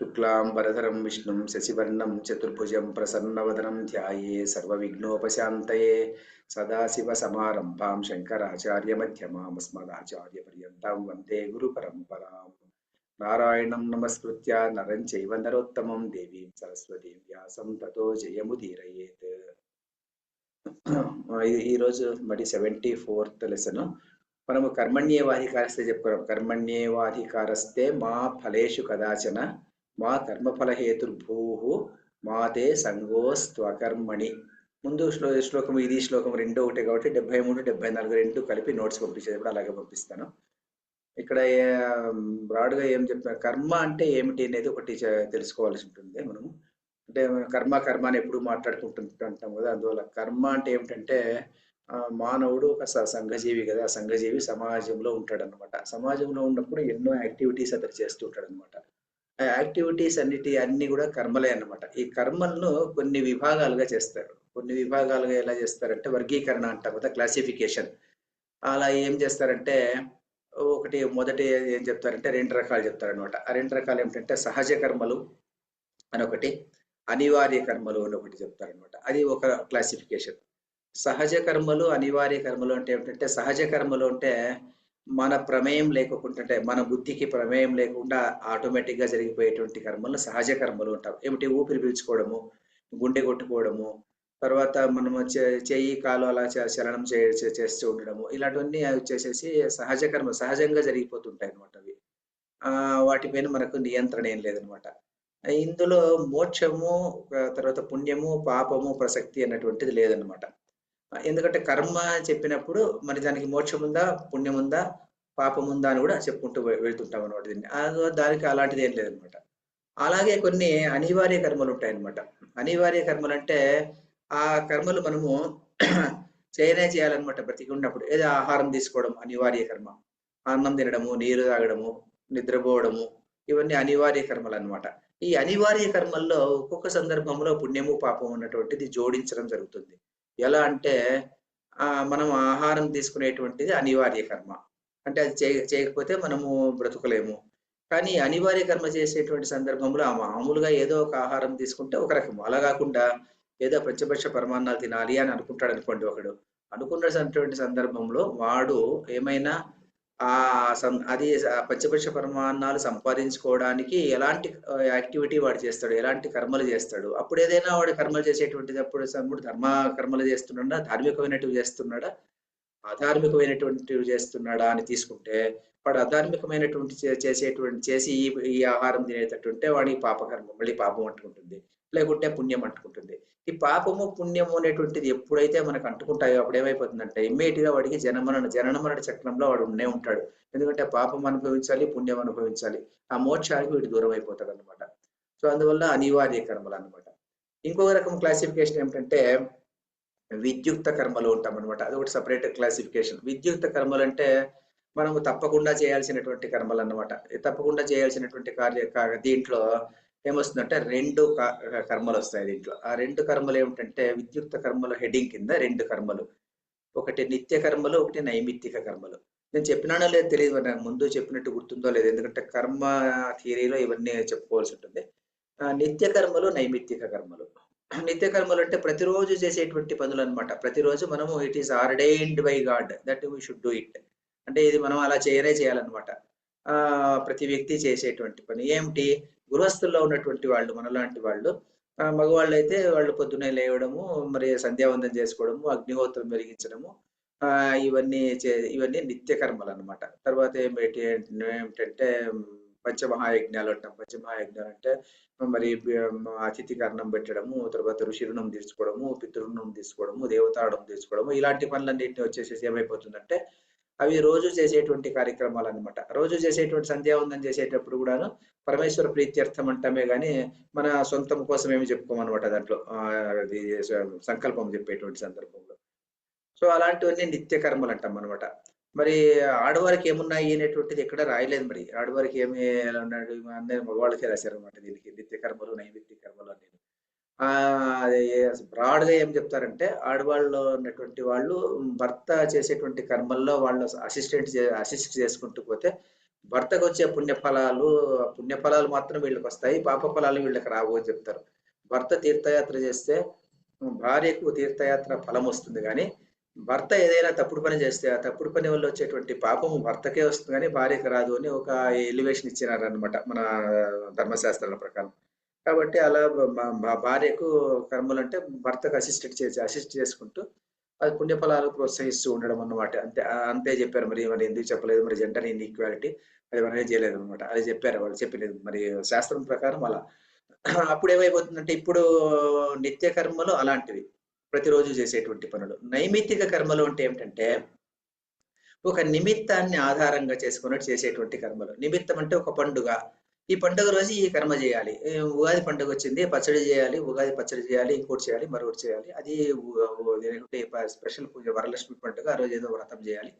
శుక్లాంబరధరం విష్ణుం శశివర్ణం చతుర్భుజం ప్రసన్నవదనం ధ్యాయే సర్వవిఘ్నోపశాంతయే సదాశివసమారంభాం శంకరాచార్యమధ్యమామస్మదాచార్యపర్యంతం వందే గురు పరంపరాం. నారాయణం నమస్కృత్య నరం చైవ నరోత్తమం దేవీం సరస్వతీం వ్యాసం తతో జయముదీరయేత్. ఈరోజు మరి సెవెంటీ ఫోర్త్ లెసన్ మనము కర్మణ్యేవాధికారస్తే చెప్పుకున్నాం. కర్మణ్యేవాధికారస్తే మా ఫలేషు కదాచన మా కర్మఫలహేతుర్భూ మాదే సంగోస్త్వకర్మణి. ముందు శ్లో శ్లోకం ఇది శ్లోకం రెండు ఒకటే కాబట్టి డెబ్బై మూడు డెబ్బై నాలుగు రెండు కలిపి నోట్స్ పంపించేది కూడా అలాగే పంపిస్తాను. ఇక్కడ బ్రాడ్గా ఏం చెప్తున్నారు? కర్మ అంటే ఏమిటి అనేది ఒకటి తెలుసుకోవాల్సి ఉంటుంది మనము. అంటే కర్మ కర్మ అని ఎప్పుడు మాట్లాడుకుంటుంటాం కదా అందువల్ల కర్మ అంటే ఏమిటంటే మానవుడు ఒక స- సంఘజీవి కదా సంఘజీవి సమాజంలో ఉంటాడనమాట సమాజంలో ఉన్నప్పుడు ఎన్నో యాక్టివిటీస్ అతను చేస్తూ ఉంటాడనమాట యాక్టివిటీస్ అన్నిటి అన్ని కూడా కర్మలే అన్నమాట. ఈ కర్మలను కొన్ని విభాగాలుగా చేస్తారు. కొన్ని విభాగాలుగా ఎలా చేస్తారంటే వర్గీకరణ అంటాం కదా క్లాసిఫికేషన్ అలా ఏం చేస్తారంటే ఒకటి మొదటి ఏం చెప్తారంటే రెండు రకాలు చెప్తారనమాట ఆ రెండు రకాలు ఏమిటంటే సహజ కర్మలు అని ఒకటి అనివార్య కర్మలు అని ఒకటి చెప్తారనమాట అది ఒక క్లాసిఫికేషన్ సహజ కర్మలు అనివార్య కర్మలు అంటే ఏమిటంటే సహజ కర్మలు అంటే మన ప్రమేయం లేకుండా అంటే మన బుద్ధికి ప్రమేయం లేకుండా ఆటోమేటిక్గా జరిగిపోయేటువంటి కర్మలు సహజ కర్మలు ఉంటారు ఏమిటి? ఊపిరి పీల్చుకోవడము గుండె కొట్టుకోవడము తర్వాత మనం చే- చెయ్యి కాలు అలా చ- చలనం చే చేస్తూ ఉండడము ఇలాంటివన్నీ వచ్చేసేసి సహజ కర్మ సహజంగా జరిగిపోతుంటాయి అనమాట అవి. వాటి వాటిపైన మనకు నియంత్రణ ఏం లేదనమాట ఇందులో మోక్షము తర్వాత పుణ్యము పాపము ప్రసక్తి అన్నటువంటిది లేదనమాట ఎందుకంటే కర్మ చెప్పినప్పుడు మరి దానికి మోక్షం ఉందా పుణ్యం ఉందా పాపం ఉందా అని కూడా చెప్పుకుంటూ వెళ్తుంటాం అనమాట దీన్ని. దానికి అలాంటిది ఏం లేదనమాట అలాగే కొన్ని అనివార్య కర్మలు ఉంటాయన్నమాట. అనివార్య కర్మలు అంటే ఆ కర్మలు మనము చేయనే చేయాలన్నమాట బ్రతికున్నప్పుడు ఏదో ఆహారం తీసుకోవడం అనివార్య కర్మ. అన్నం తినడము నీరు తాగడము నిద్రపోవడము ఇవన్నీ అనివార్య కర్మలు అన్నమాట ఈ అనివార్య కర్మల్లో ఒక్కొక్క సందర్భంలో పుణ్యము పాపం ఉన్నటువంటిది జోడించడం జరుగుతుంది. ఎలా అంటే మనం ఆహారం తీసుకునేటువంటిది అనివార్య కర్మ. అంటే అది చేయ చేయకపోతే మనము బ్రతకలేము. కానీ అనివార్య కర్మ చేసేటువంటి సందర్భంలో మామూలుగా ఏదో ఒక ఆహారం తీసుకుంటే ఒక రకం అలా కాకుండా ఏదో పంచపక్ష పరమాన్నాలు తినాలి అని అనుకుంటాడు అనుకోండి ఒకడు. అనుకున్నటువంటి సందర్భంలో వాడు ఏమైనా ఆ సం- అది ఆ పంచపక్ష పరమాన్నాలు సంపాదించుకోవడానికి ఎలాంటి యాక్టివిటీ వాడు చేస్తాడు ఎలాంటి కర్మలు చేస్తాడు? అప్పుడు ఏదైనా వాడు కర్మలు చేసేటువంటిది అప్పుడు సమ్ముడు ధర్మ కర్మలు చేస్తున్నాడా? ధార్మికమైనటివి చేస్తున్నాడా? అధార్మికమైనటువంటివి చేస్తున్నాడా అని తీసుకుంటే వాడు అధార్మికమైనటువంటి చేసేటువంటి చేసి ఈ ఈ ఆహారం తినేటట్టుంటే వాడి పాపకర్మ మళ్ళీ పాపం అంటుకుంటుంది లేకుంటే పుణ్యం అంటుకుంటుంది. ఈ పాపము పుణ్యము అనేటువంటిది ఎప్పుడైతే మనకు అంటుకుంటాయో అప్పుడు ఏమైపోతుందంటే ఇమ్మీడియట్గా వాడికి జనమరణ జననమరణ చక్రంలో వాడు ఉండే ఉంటాడు. ఎందుకంటే పాపం అనుభవించాలి పుణ్యం అనుభవించాలి. ఆ మోక్షానికి వీడు దూరం అయిపోతాడు అనమాట సో అందువల్ల అనివార్య కర్మలు అనమాట ఇంకొక రకం క్లాసిఫికేషన్ ఏమిటంటే విద్యుక్త కర్మలు ఉంటాం అనమాట అది ఒకటి సపరేట్ క్లాసిఫికేషన్ విద్యుక్త కర్మలు అంటే మనము తప్పకుండా చేయాల్సినటువంటి కర్మలు అన్నమాట తప్పకుండా చేయాల్సినటువంటి కార్య దీంట్లో ఏమొస్తుందంటే రెండు కర్మలు వస్తాయి దీంట్లో. ఆ రెండు కర్మలు ఏమిటంటే విద్యుక్త కర్మల హెడింగ్ కింద రెండు కర్మలు. ఒకటి నిత్య కర్మలు ఒకటి నైమిత్తిక కర్మలు. నేను చెప్పినానో లేదో తెలియదు నాకు ముందు చెప్పినట్టు గుర్తుందో లేదు. ఎందుకంటే కర్మ థియరీలో ఇవన్నీ చెప్పుకోవాల్సి ఉంటుంది. ఆ, నిత్య కర్మలు నైమిత్తిక కర్మలు. నిత్య కర్మలు అంటే ప్రతిరోజు చేసేటువంటి పనులు అనమాట ప్రతిరోజు మనము it is ordained by God that we should do it. అంటే ఇది మనం అలా చేయనే చేయాలన్నమాట. ఆ ప్రతి వ్యక్తి చేసేటువంటి పని. ఏమిటి? గృహస్థుల్లో ఉన్నటువంటి వాళ్ళు మనలాంటి వాళ్ళు మగవాళ్ళు అయితే వాళ్ళు పొద్దునే లేవడము మరి సంధ్యావందనం చేసుకోవడము అగ్నిహోత్రం వెలిగించడము ఇవన్నీ చే ఇవన్నీ నిత్య కర్మలు అనమాట తర్వాత ఏమిటి ఏమిటంటే పంచమహాయజ్ఞాలు అంటాం. పంచమహాయజ్ఞాలు అంటే మరి ఉమ్, అతిథికి అన్నం పెట్టడము తర్వాత ఋషిరుణం తీసుకోవడము పితృణం తీసుకోవడము దేవతాడం తీసుకోవడము ఇలాంటి పనులన్నింటినీ వచ్చేసేసి ఏమైపోతుందంటే అవి రోజు చేసేటువంటి కార్యక్రమాలు అన్నమాట రోజు చేసేటువంటి సంధ్యావందనం చేసేటప్పుడు కూడాను పరమేశ్వర ప్రీత్యర్థం అంటామే కానీ మన సొంతం కోసం ఏమి చెప్పుకోమన్నమాట దాంట్లో. అది సంకల్పం చెప్పేటువంటి సందర్భంలో. సో అలాంటివన్నీ నిత్య కర్మలు అంటాం అనమాట మరి ఆడవారికి ఏమున్నాయి అనేటువంటిది ఎక్కడ రాయలేదు మరి. ఆడవారికి ఏమి ఉన్నాడు అందరి మగవాళ్ళకే రాశారు అనమాట దీనికి. నిత్య కర్మలు నైవేద్య కర్మలు అనేది బ్రాడ్గా బ్రాడ్గా ఏం చెప్తారంటే ఆడవాళ్ళు ఉన్నటువంటి వాళ్ళు భర్త చేసేటువంటి కర్మల్లో వాళ్ళు అసిస్టెంట్ అసిస్ట్ చేసుకుంటూ పోతే భర్తకు వచ్చే పుణ్యఫలాలు పుణ్యఫలాలు మాత్రం వీళ్ళకి వస్తాయి పాప ఫలాలు వీళ్ళకి రావు అని చెప్తారు. భర్త తీర్థయాత్ర చేస్తే భార్యకు తీర్థయాత్ర ఫలం వస్తుంది కానీ భర్త ఏదైనా తప్పుడు పని చేస్తే ఆ తప్పుడు పని వల్ల వచ్చేటువంటి పాపము భర్తకే వస్తుంది కానీ భార్యకు రాదు అని ఒక ఎలివేషన్ ఇచ్చినారనమాట మన ధర్మశాస్త్రాల ప్రకారం. కాబట్టి అలా భార్యకు కర్మలు అంటే భర్తకు అసిస్టెంట్ చేసి అసిస్ట్ చేసుకుంటూ అది పుణ్యఫలాలు ప్రోత్సహిస్తూ ఉండడం అన్నమాట. అంతే అంతే చెప్పారు మరి. మరి ఎందుకు చెప్పలేదు? మరి జెండర్ ఇన్ ఈక్వాలిటీ అది మనమే చేయలేదు అనమాట అది చెప్పారు వాళ్ళు చెప్పలేదు మరి శాస్త్రం ప్రకారం అలా. అప్పుడు ఏమైపోతుందంటే ఇప్పుడు నిత్య కర్మలు అలాంటివి ప్రతిరోజు చేసేటువంటి పనులు. నైమిత్తిక కర్మలు అంటే ఏమిటంటే ఒక నిమిత్తాన్ని ఆధారంగా చేసుకున్నట్టు చేసేటువంటి కర్మలు. నిమిత్తం అంటే ఒక పండుగ. ఈ పండుగ రోజు ఈ కర్మ చేయాలి. ఉగాది పండుగ వచ్చింది పచ్చడి చేయాలి ఉగాది పచ్చడి చేయాలి ఇంకోటి చేయాలి మరొకటి చేయాలి. అది స్పెషల్ పూజ వరలక్ష్మి పండుగ ఆ రోజు ఏదో వ్రతం చేయాలి.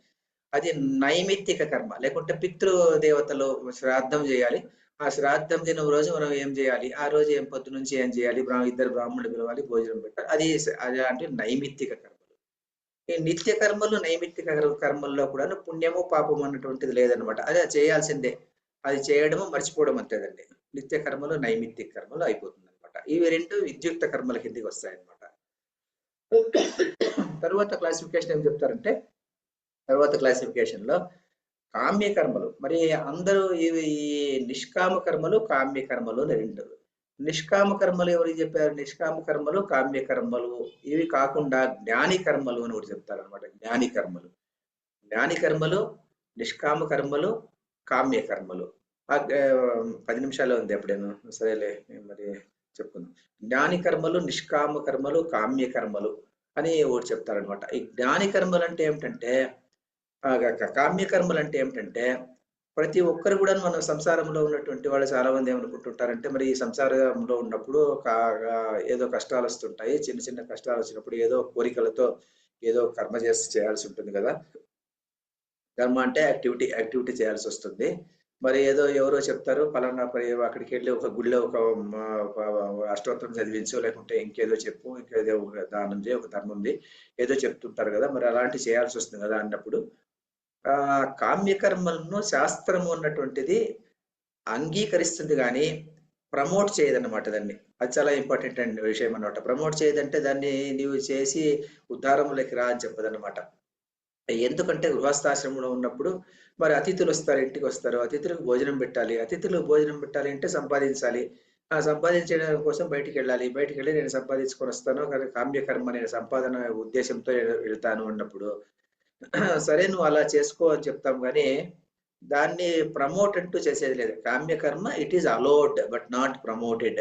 అది నైమిత్తిక కర్మ లేకుంటే పితృదేవతలు శ్రాద్ధం చేయాలి. ఆ శ్రాద్ధం దినం రోజు మనం ఏం చేయాలి? ఆ రోజు ఏం పొద్దు నుంచి ఏం చేయాలి? ఇద్దరు బ్రాహ్మణులు పిలవాలి భోజనం పెట్టాలి. అది అది అంటే నైమిత్తిక కర్మలు. ఈ నిత్య కర్మలు నైమిత్తిక కర్మల్లో కూడా పుణ్యము పాపము అన్నటువంటిది లేదనమాట అది చేయాల్సిందే. అది చేయడము మర్చిపోవడం అంతేదండి. నిత్య కర్మలు నైమిత్తిక కర్మలు అయిపోతుంది అనమాట ఇవి రెండు విద్యుక్త కర్మల కిందికి వస్తాయన్నమాట. తరువాత క్లాసిఫికేషన్ ఏం చెప్తారంటే తర్వాత క్లాసిఫికేషన్లో కామ్య కర్మలు. మరి అందరూ ఇవి ఈ నిష్కామ కర్మలు కామ్య కర్మలు అని రెండు. నిష్కామ కర్మలు ఎవరికి చెప్పారు? నిష్కామ కర్మలు కామ్య కర్మలు. ఇవి కాకుండా జ్ఞాని కర్మలు అని ఒకటి చెప్తారు అనమాట జ్ఞాని కర్మలు. జ్ఞాని కర్మలు నిష్కామ కర్మలు కామ్య కర్మలు. ఆ, పది నిమిషాలు ఉంది ఎప్పుడేను? సరేలే మరి చెప్పుకుందాం. జ్ఞాని కర్మలు నిష్కామ కర్మలు కామ్య కర్మలు అని ఒకటి చెప్తారనమాట ఈ జ్ఞాని కర్మలు అంటే ఏమిటంటే కామ్యకర్మలు కామ్య కర్మలు అంటే ఏమిటంటే ప్రతి ఒక్కరు కూడా మన సంసారంలో ఉన్నటువంటి వాళ్ళు చాలా మంది ఏమనుకుంటుంటారంటే మరి ఈ సంసారంలో ఉన్నప్పుడు ఏదో కష్టాలు వస్తుంటాయి చిన్న చిన్న కష్టాలు వచ్చినప్పుడు ఏదో కోరికలతో ఏదో కర్మ చేసి చేయాల్సి ఉంటుంది కదా. కర్మ అంటే యాక్టివిటీ యాక్టివిటీ చేయాల్సి వస్తుంది. మరి ఏదో ఎవరో చెప్తారు పలానా అక్కడికి వెళ్ళి ఒక గుడిలో ఒక అష్టోత్తరం చదివించు లేకుంటే ఇంకేదో చెప్పు ఇంకేదో ఒక దానం చేయి ఒక ధర్మం ఉంది ఏదో చెప్తుంటారు కదా. మరి అలాంటి చేయాల్సి వస్తుంది కదా అన్నప్పుడు. ఆ కామ్యకర్మలను శాస్త్రము అన్నటువంటిది అంగీకరిస్తుంది కానీ ప్రమోట్ చేయదన్నమాట దాన్ని. అది చాలా ఇంపార్టెంట్ అండి విషయం అన్నమాట. ప్రమోట్ చేయదంటే దాన్ని నీవు చేసి ఉద్ధారంలోకి రా అని చెప్పదన్నమాట. ఎందుకంటే గృహస్థాశ్రమంలో ఉన్నప్పుడు మరి అతిథులు వస్తారు ఇంటికి వస్తారు. అతిథులకు భోజనం పెట్టాలి. అతిథులకు భోజనం పెట్టాలి అంటే సంపాదించాలి. ఆ సంపాదించడం కోసం బయటికి వెళ్ళాలి. బయటికి వెళ్ళి నేను సంపాదించుకొని వస్తాను. కానీ కామ్యకర్మ నేను సంపాదన ఉద్దేశంతో వెళ్తాను అన్నప్పుడు. సరే నువ్వు అలా చేసుకో అని చెప్తాం కానీ దాన్ని ప్రమోట్ అంటూ చేసేది లేదు. కామ్యకర్మ it is allowed but not promoted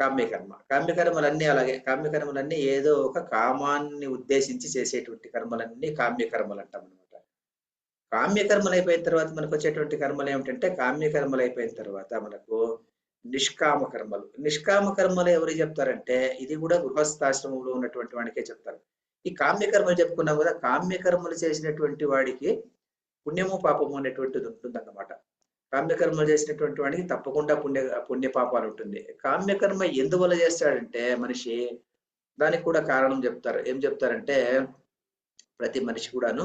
కామ్యకర్మ కామ్యకర్మలన్నీ అలాగే కామ్యకర్మలన్నీ ఏదో ఒక కామాన్ని ఉద్దేశించి చేసేటువంటి కర్మలన్నీ కామ్యకర్మలు అంటాం అనమాట కామ్యకర్మలు అయిపోయిన తర్వాత మనకు వచ్చేటువంటి కర్మలు ఏమిటంటే కామ్యకర్మలు అయిపోయిన తర్వాత మనకు నిష్కామ కర్మలు. నిష్కామ కర్మలు ఎవరు చెప్తారంటే ఇది కూడా గృహస్థాశ్రమంలో ఉన్నటువంటి వాడికే చెప్తారు. ఈ కామ్యకర్మలు చెప్పుకున్నాం కదా కామ్యకర్మలు చేసినటువంటి వాడికి పుణ్యము పాపము అనేటువంటిది ఉంటుందన్నమాట. కామ్యకర్మలు చేసినటువంటి వాడికి తప్పకుండా పుణ్య పుణ్యపాపాలు ఉంటుంది. కామ్యకర్మ ఎందువల్ల చేస్తాడంటే మనిషి దానికి కూడా కారణం చెప్తారు. ఏం చెప్తారంటే ప్రతి మనిషి కూడాను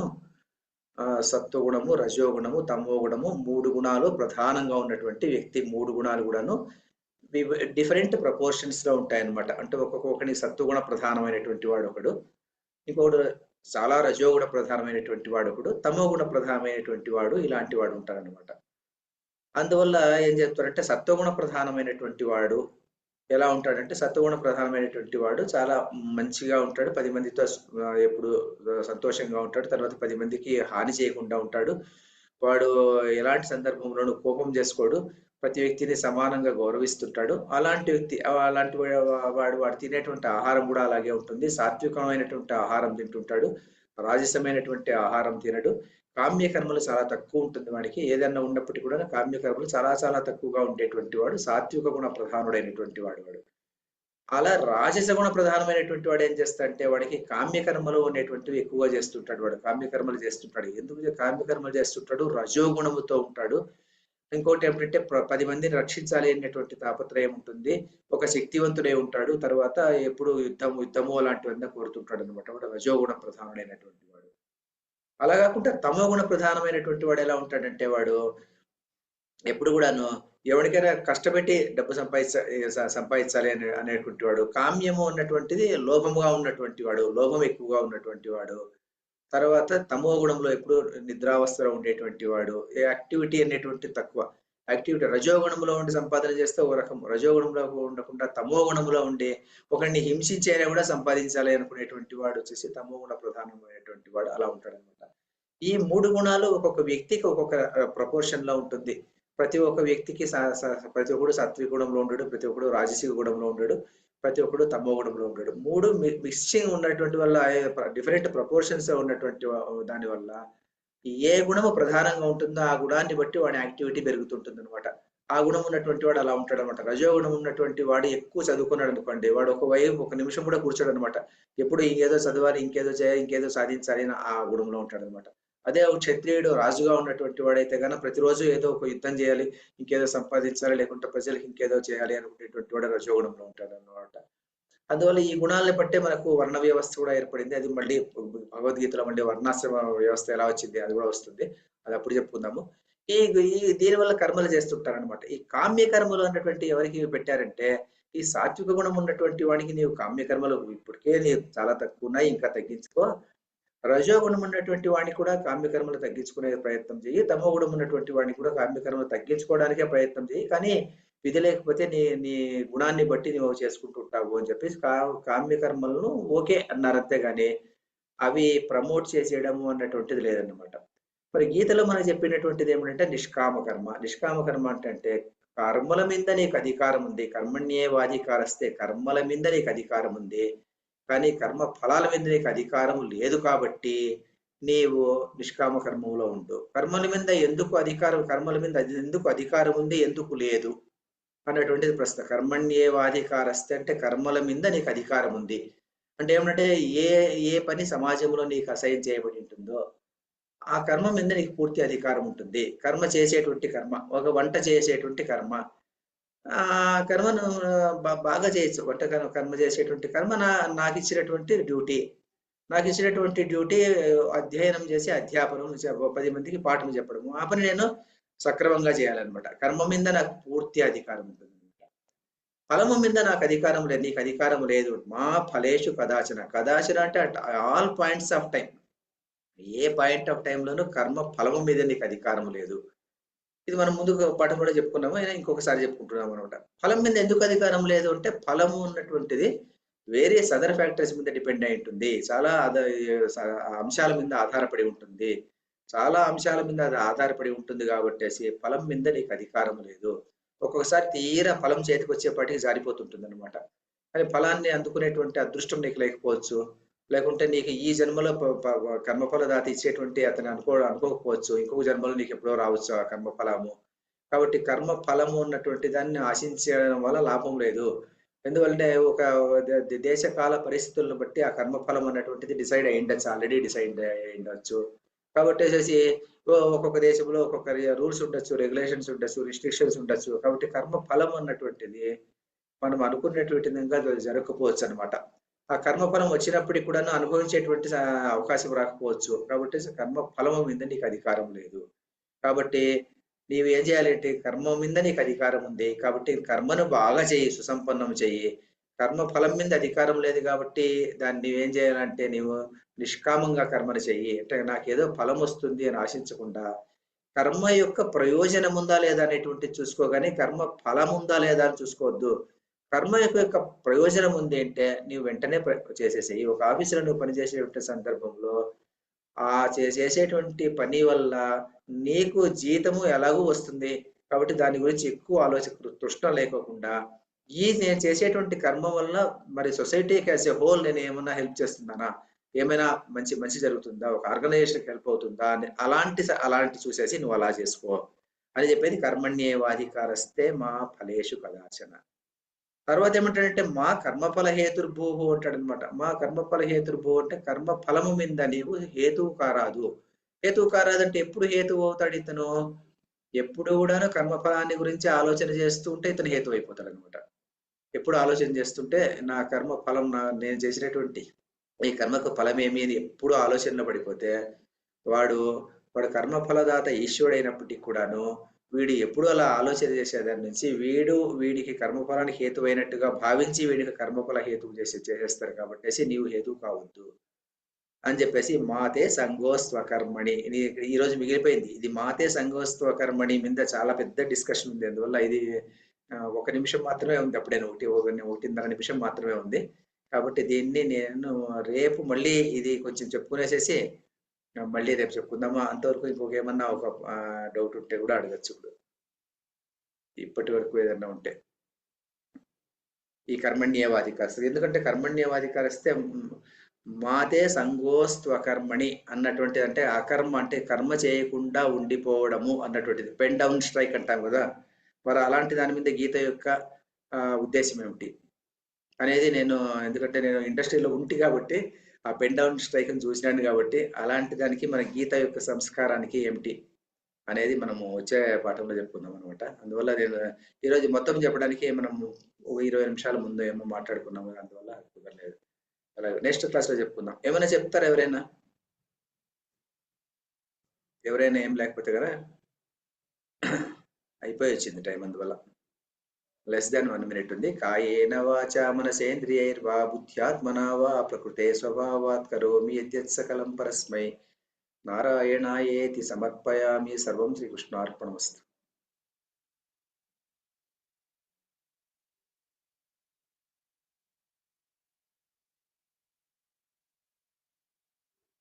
ఆ, సత్వగుణము రజోగుణము తమోగుణము మూడు గుణాలు ప్రధానంగా ఉన్నటువంటి వ్యక్తి మూడు గుణాలు కూడాను డిఫరెంట్ ప్రపోర్షన్స్లో ఉంటాయన్నమాట. అంటే ఒక్కొక్కని సత్వగుణ ప్రధానమైనటువంటి వాడు ఒకడు ఇంకొకడు చాలా రజోగుణ ప్రధానమైనటువంటి వాడు ఒకడు తమోగుణ ప్రధానమైనటువంటి వాడు ఇలాంటి వాడు ఉంటారన్నమాట. అందువల్ల ఏం చెప్తారంటే సత్వగుణ ప్రధానమైనటువంటి వాడు ఎలా ఉంటాడంటే సత్వగుణ ప్రధానమైనటువంటి వాడు చాలా మంచిగా ఉంటాడు. పది మందితో ఎప్పుడు సంతోషంగా ఉంటాడు. తర్వాత పది మందికి హాని చేయకుండా ఉంటాడు. వాడు ఎలాంటి సందర్భంలోనూ కోపం చేసుకోడు. ప్రతి వ్యక్తిని సమానంగా గౌరవిస్తుంటాడు. అలాంటి వ్యక్తి అలాంటి వాడు వాడు తినేటువంటి ఆహారం కూడా అలాగే ఉంటుంది. సాత్వికమైనటువంటి ఆహారం తింటుంటాడు. రాజసమైనటువంటి ఆహారం తినడు. కామ్యకర్మలు చాలా తక్కువ ఉంటుంది వాడికి. ఏదన్నా ఉన్నప్పటికీ కూడా కామ్యకర్మలు చాలా చాలా తక్కువగా ఉండేటువంటి వాడు. సాత్విక గుణ ప్రధానుడైనటువంటి వాడు వాడు. అలా రాజస గుణ ప్రధానమైనటువంటి వాడు ఏం చేస్తాడంటే వాడికి కామ్యకర్మలు అనేటువంటివి ఎక్కువగా చేస్తుంటాడు వాడు. కామ్యకర్మలు చేస్తుంటాడు. ఎందుకు కామ్యకర్మలు చేస్తుంటాడు? రజోగుణముతో ఉంటాడు. ఇంకోటి ఏమిటంటే పది మందిని రక్షించాలి అనేటువంటి తాపత్రయం ఉంటుంది. ఒక శక్తివంతుడై ఉంటాడు. తర్వాత ఎప్పుడు యుద్ధము యుద్ధము అలాంటివన్నీ కోరుతుంటాడు అనమాట వాడు రజోగుణ ప్రధానుడైనటువంటి వాడు అలా కాకుండా తమోగుణ ప్రధానమైనటువంటి వాడు ఎలా ఉంటాడంటే వాడు ఎప్పుడు కూడాను ఎవరికైనా కష్టపెట్టి డబ్బు సంపాదించ సంపాదించాలి అనే అనేటువంటి వాడు కామ్యము ఉన్నటువంటిది లోభముగా ఉన్నటువంటి వాడు లోభం ఎక్కువగా ఉన్నటువంటి వాడు. తర్వాత తమో గుణంలో ఎప్పుడు నిద్రావస్థలో ఉండేటువంటి వాడు యాక్టివిటీ అనేటువంటి తక్కువ. యాక్టివిటీ రజోగుణంలో ఉండి సంపాదన చేస్తే ఒక రకం రజోగుణంలో ఉండకుండా తమో గుణంలో ఉండి ఒకరిని హింసించైనా కూడా సంపాదించాలి అనుకునేటువంటి వాడు వచ్చేసి తమో గుణ ప్రధానమైనటువంటి వాడు అలా ఉంటాడు అనమాట ఈ మూడు గుణాలు ఒక్కొక్క వ్యక్తికి ఒక్కొక్క ప్రపోర్షన్లో ఉంటుంది. ప్రతి ఒక్క వ్యక్తికి ప్రతి ఒక్కడు సాత్విక గుణంలో ఉండడు ప్రతి ఒక్కడు రాజసిక గుణంలో ఉండడు ప్రతి ఒక్కడు తమో గుణంలో ఉండడు. మూడు మిక్సింగ్ ఉన్నటువంటి వల్ల డిఫరెంట్ ప్రపోర్షన్స్ ఉన్నటువంటి దాని వల్ల ఏ గుణము ప్రధానంగా ఉంటుందో ఆ గుణాన్ని బట్టి వాడి యాక్టివిటీ పెరుగుతుంటుంది అనమాట ఆ గుణం ఉన్నటువంటి వాడు అలా ఉంటాడు అనమాట రజోగుణం ఉన్నటువంటి వాడు ఎక్కువ చదువుకున్నాడు అనుకోండి వాడు ఒక వైపు ఒక నిమిషం కూడా కూర్చోడు అనమాట ఎప్పుడు ఇంకేదో చదవాలి ఇంకేదో చేయాలి ఇంకేదో సాధించాలి అని ఆ గుణంలో ఉంటాడు అనమాట అదే ఒక క్షత్రియుడు రాజుగా ఉన్నటువంటి వాడైతే కనుక ప్రతిరోజు ఏదో ఒక యుద్ధం చేయాలి ఇంకేదో సంపాదించాలి లేకుంటే ప్రజలకు ఇంకేదో చేయాలి అనుకునేటువంటి వాడు రజోగుణంలో ఉంటాడు అనమాట అందువల్ల ఈ గుణాలను బట్టే మనకు వర్ణ వ్యవస్థ కూడా ఏర్పడింది. అది మళ్ళీ భగవద్గీతలో మళ్ళీ వర్ణాశ్రమ వ్యవస్థ ఎలా వచ్చింది అది కూడా వస్తుంది. అది అప్పుడు చెప్పుకుందాము. ఈ ఈ దీనివల్ల కర్మలు చేస్తుంటారనమాట ఈ కామ్య కర్మలు అన్నటువంటి ఎవరికి పెట్టారంటే ఈ సాత్విక గుణం ఉన్నటువంటి వాడికి నీవు కామ్య కర్మలు ఇప్పటికే నీవు చాలా తక్కువ ఉన్నాయి ఇంకా తగ్గించుకో. రజోగుణం ఉన్నటువంటి వాడిని కూడా కామ్యకర్మలు తగ్గించుకునే ప్రయత్నం చేయి. తమో గుణం ఉన్నటువంటి వాడిని కూడా కామ్యకర్మలు తగ్గించుకోవడానికే ప్రయత్నం చేయి. కానీ విధి లేకపోతే నీ నీ గుణాన్ని బట్టి నువ్వు చేసుకుంటూ ఉంటావు అని చెప్పేసి కా కామ్యకర్మలను ఓకే అన్నారు అంతేగాని అవి ప్రమోట్ చేసేయడము అన్నటువంటిది లేదన్నమాట. మరి గీతలో మనకు చెప్పినటువంటిది ఏమిటంటే నిష్కామ కర్మ. నిష్కామ కర్మ అంటే కర్మల మీద నీకు అధికారం ఉంది. కర్మణ్యేవాధికారస్తే కర్మల మీద నీకు అధికారం ఉంది. కానీ కర్మ ఫలాల మీద నీకు అధికారం లేదు కాబట్టి నీవు నిష్కామ కర్మంలో ఉండు. కర్మల మీద ఎందుకు అధికారం కర్మల మీద అది ఎందుకు అధికారం ఉంది? ఎందుకు లేదు? అనేటువంటిది ప్రశ్న. కర్మణ్యేవాధికారస్తే అంటే కర్మల మీద నీకు అధికారం ఉంది. అంటే ఏమంటే ఏ ఏ పని సమాజంలో నీకు అసహ్యం చేయబడి ఉంటుందో ఆ కర్మ మీద నీకు పూర్తి అధికారం ఉంటుంది. కర్మ చేసేటువంటి కర్మ ఒక వంట చేసేటువంటి కర్మ ఆ కర్మను బాగా చేయొచ్చు. వంట కర్మ కర్మ చేసేటువంటి కర్మ నా నాకు ఇచ్చినటువంటి డ్యూటీ. నాకు ఇచ్చినటువంటి డ్యూటీ అధ్యయనం చేసి అధ్యాపనం పది మందికి పాఠం చెప్పడము. ఆ పని నేను సక్రమంగా చేయాలన్నమాట. కర్మ మీద నాకు పూర్తి అధికారం ఉంటుంది. ఫలము మీద నాకు అధికారం లేదు నీకు అధికారం లేదు. మా ఫలేషు కదాచన. కదాచన అంటే all points of time A point of టైంలోనూ కర్మ ఫలము మీద నీకు అధికారం లేదు. ఇది మనం ముందు పాఠం కూడా చెప్పుకున్నాము అయినా ఇంకొకసారి చెప్పుకుంటున్నాం అనమాట ఫలం మీద ఎందుకు అధికారం లేదు అంటే ఫలము ఉన్నటువంటిది వేరే సదర్ ఫ్యాక్టరీస్ మీద డిపెండ్ అయి ఉంటుంది. చాలా అద అంశాల మీద ఆధారపడి ఉంటుంది. చాలా అంశాల మీద అది ఆధారపడి ఉంటుంది కాబట్టేసి ఫలం మీద నీకు అధికారం లేదు. ఒక్కొక్కసారి తీరా ఫలం చేతికి వచ్చేపాటికి జారిపోతుంటుంది అనమాట కానీ ఫలాన్ని అందుకునేటువంటి అదృష్టం నీకు లేకపోవచ్చు. లేకుంటే నీకు ఈ జన్మలో కర్మఫల దాత ఇచ్చేటువంటి అతను అనుకో అనుకోకపోవచ్చు. ఇంకొక జన్మలో నీకు ఎప్పుడో రావచ్చు ఆ కర్మఫలము. కాబట్టి కర్మ ఫలము ఉన్నటువంటి దాన్ని ఆశించడం వల్ల లాభం లేదు. ఎందువల్లనే ఒక దేశకాల దేశ కాల పరిస్థితులను బట్టి ఆ కర్మఫలం అన్నటువంటిది డిసైడ్ అయ్యిండొచ్చు. ఆల్రెడీ డిసైడ్ అయి ఉండొచ్చు కాబట్టి వచ్చేసి ఒక్కొక్క దేశంలో ఒక్కొక్క రూల్స్ ఉండొచ్చు రెగ్యులేషన్స్ ఉండొచ్చు రిస్ట్రిక్షన్స్ ఉండొచ్చు. కాబట్టి కర్మ ఫలం అన్నటువంటిది మనం అనుకున్నటువంటి విధంగా జరగకపోవచ్చు అనమాట ఆ కర్మఫలం వచ్చినప్పటికి కూడా అనుభవించేటువంటి అవకాశం రాకపోవచ్చు. కాబట్టి కర్మ ఫలం మీద నీకు అధికారం లేదు. కాబట్టి నీవు ఏం చేయాలంటే కర్మ మీద నీకు అధికారం ఉంది. కాబట్టి కర్మను బాగా చెయ్యి సుసంపన్నం చెయ్యి కర్మ ఫలం మీద అధికారం లేదు కాబట్టి దాన్ని నువ్వేం చేయాలంటే నీవు నిష్కామంగా కర్మను చెయ్యి. అంటే నాకేదో ఫలం వస్తుంది అని ఆశించకుండా కర్మ యొక్క ప్రయోజనం ఉందా లేదా అనేటువంటి చూసుకోగానే కర్మ ఫలం ఉందా లేదా అని చూసుకోవద్దు. కర్మ యొక్క యొక్క ప్రయోజనం ఉంది అంటే నీవు వెంటనే చేసేసేయి. ఒక ఆఫీసులో నువ్వు పనిచేసేటువంటి సందర్భంలో ఆ చేసేటువంటి పని వల్ల నీకు జీతము ఎలాగూ వస్తుంది. కాబట్టి దాని గురించి ఎక్కువ ఆలోచన తృష్ణ లేకోకుండా ఈ నేను చేసేటువంటి కర్మ వల్ల మరి సొసైటీకి యాజ్ ఎ హోల్ నేను ఏమన్నా హెల్ప్ చేస్తున్నానా? ఏమైనా మంచి మంచి జరుగుతుందా? ఒక ఆర్గనైజేషన్కి హెల్ప్ అవుతుందా? అని అలాంటి అలాంటి చూసేసి నువ్వు అలా చేసుకో అని చెప్పేది కర్మణ్యేవాధికారస్తే మా ఫలేషు కదాచన. తర్వాత ఏమంటాడంటే మా కర్మఫల హేతుర్భూహు అంటాడు మా కర్మఫల హేతుర్భూ అంటే కర్మ ఫలము మీద నీవు హేతువు కారాదు హేతువు కారాదు అంటే ఎప్పుడు హేతువు అవుతాడు ఇతను? ఎప్పుడు కూడాను కర్మఫలాన్ని గురించి ఆలోచన చేస్తూ ఉంటే ఇతను హేతు అయిపోతాడు అనమాట ఎప్పుడు ఆలోచన చేస్తుంటే నా కర్మ ఫలం నా నేను చేసినటువంటి ఈ కర్మకు ఫలం ఏమి అని ఎప్పుడు ఆలోచనలో పడిపోతే వాడు వాడు కర్మ ఫలదాత ఈశ్వరుడైనప్పటికీ అయినప్పటికీ కూడాను వీడు ఎప్పుడు అలా ఆలోచన చేసేదాని నుంచి వీడు వీడికి కర్మఫలానికి హేతువైనట్టుగా భావించి వీడికి కర్మఫల హేతువు చేసి చేసేస్తారు కాబట్టి నీవు హేతువు కావద్దు అని చెప్పేసి మాతే సంఘోస్త్వ కర్మణి ఈ రోజు మిగిలిపోయింది. ఇది మాతే సంగోస్త్వకర్మణి మీద చాలా పెద్ద డిస్కషన్ ఉంది. అందువల్ల ఇది ఒక నిమిషం మాత్రమే ఉంది అప్పుడే ఒకటి ఒకటిన్నర నిమిషం మాత్రమే ఉంది. కాబట్టి దీన్ని నేను రేపు మళ్ళీ ఇది కొంచెం చెప్పుకునేసేసి మళ్ళీ రేపు చెప్పుకుందామా? అంతవరకు ఇంకొక ఏమన్నా ఒక డౌట్ ఉంటే కూడా అడగచ్చు ఇప్పుడు. ఇప్పటి వరకు ఏదన్నా ఉంటే. ఈ కర్మణ్యవాధికారస్తుంది ఎందుకంటే కర్మణ్యవాధికారిస్తే మాదే మాతే సంగోస్త్వకర్మణి అన్నటువంటిది అంటే అకర్మ అంటే కర్మ చేయకుండా ఉండిపోవడము అన్నటువంటిది. పెన్ డౌన్ స్ట్రైక్ అంటాం కదా. మరి అలాంటి దాని మీద గీత యొక్క ఉద్దేశం ఏమిటి? అనేది నేను ఎందుకంటే నేను ఇండస్ట్రీలో ఉంటి కాబట్టి ఆ పెన్ డౌన్ స్ట్రైక్ని చూసినాను కాబట్టి అలాంటి దానికి మన గీత యొక్క సంస్కారానికి ఏమిటి అనేది మనము వచ్చే పాఠంలో చెప్పుకుందాం అనమాట అందువల్ల నేను ఈరోజు మొత్తం చెప్పడానికి మనం ఒక ఇరవై నిమిషాల ముందు ఏమో మాట్లాడుకున్నాము. అందువల్ల కుదరలేదు. అలాగే నెక్స్ట్ క్లాస్లో చెప్పుకుందాం. ఏమైనా చెప్తారా ఎవరైనా? ఎవరైనా ఏం లేకపోతే కదా? అయిపోయి వచ్చింది టైం అందువల్ల. లెస్ దాన్ వన్ మినిట్ ఉంది. కాయేన వాచా మనసేంద్రియైర్వా బుద్ధ్యాత్మనా వా ప్రకృతే స్వభావాత్ కరోమి యద్యత్ సకలం పరస్మై. నారాయణాయేతి సమర్పయామి. సర్వం శ్రీకృష్ణార్పణమస్తు.